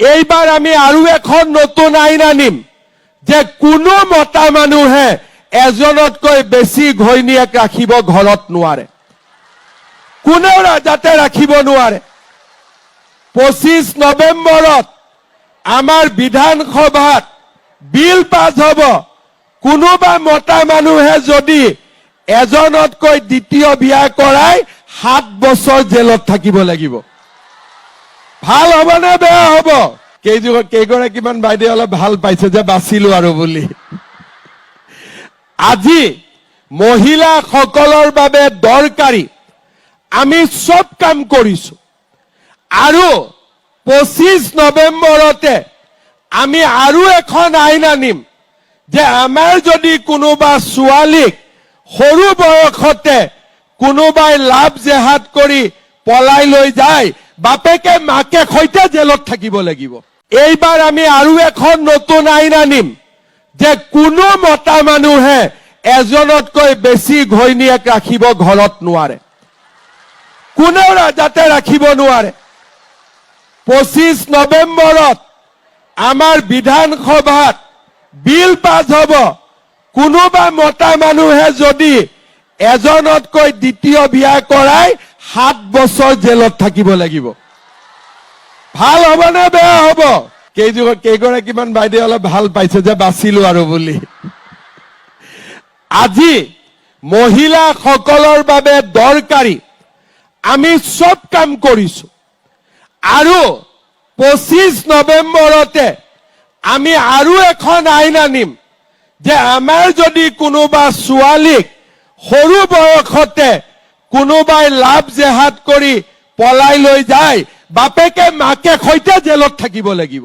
এইবাৰ আমি আৰু এখন নতুন আইন আনিম যে কোনো মতা মানুহে এজনতকৈ বেছি ঘৈণীয়েক ৰাখিব ঘৰত নোৱাৰে। কোনেও যাতে ৰাখিব নোৱাৰে। পঁচিছ নৱেম্বৰত আমাৰ বিধানসভাত বিল পাছ হ'ব। কোনোবা মতা মানুহে যদি এজনতকৈ দ্বিতীয় বিয়া কৰাই সাত বছৰ জেলত থাকিব লাগিব। ভালো হ'ব নে বেয়া হ'ব? কেইযোৰ কেইগৰাকীমান বাইদেৱে অলপ ভালো পাইছে যে বাচিলো আৰু বুলি। আজি মহিলাসকলৰ বাবে দৰকাৰী। আমি চব কাম কৰিছো। আৰু পঁচিছ নৱেম্বৰতে আমি আৰু এখন আইন আনিম যে আমাৰ যদি কোনোবা ছোৱালীক সৰু বয়সতে কোনোবাই লাভ জেহাদ কৰি পলাই লৈ যায় বাপেকে, মাকে সৈতে জেলত থাকিব লাগিব। এইবাৰ আমি আৰু এখন নতুন আইন আনিম, যে কোনো মতা মানুহে এজনতকৈ বেছি ঘৈণীয়েক ৰাখিব ঘৰত নোৱাৰে। কোনেও যাতে ৰাখিব নোৱাৰে। পঁচিছ নৱেম্বৰত আমাৰ বিধানসভাত বিল পাছ হ'ব। কোনোবা মতা মানুহে যদি এজনতকৈ দ্বিতীয় বিয়া কৰাই সাত বছৰ জেলত থাকিব লাগিব। ভালো হ'ব নে বেয়া হ'ব? কেইযোৰ কেইগৰাকীমান বাইদেৱে অলপ ভালো পাইছে যে বাচিলো আৰু বুলি। আজি মহিলাসকলৰ বাবে দৰকাৰী। আমি চব কাম কৰিছো। আৰু পঁচিছ নৱেম্বৰতে আমি আৰু এখন আইন আনিম যে আমাৰ যদি কোনোবা ছোৱালীক সৰু বয়সতে কোনোবাই লাভ জেহাদ কৰি পলাই লৈ যায় বাপেকে মাকে সৈতে জেলত থাকিব লাগিব।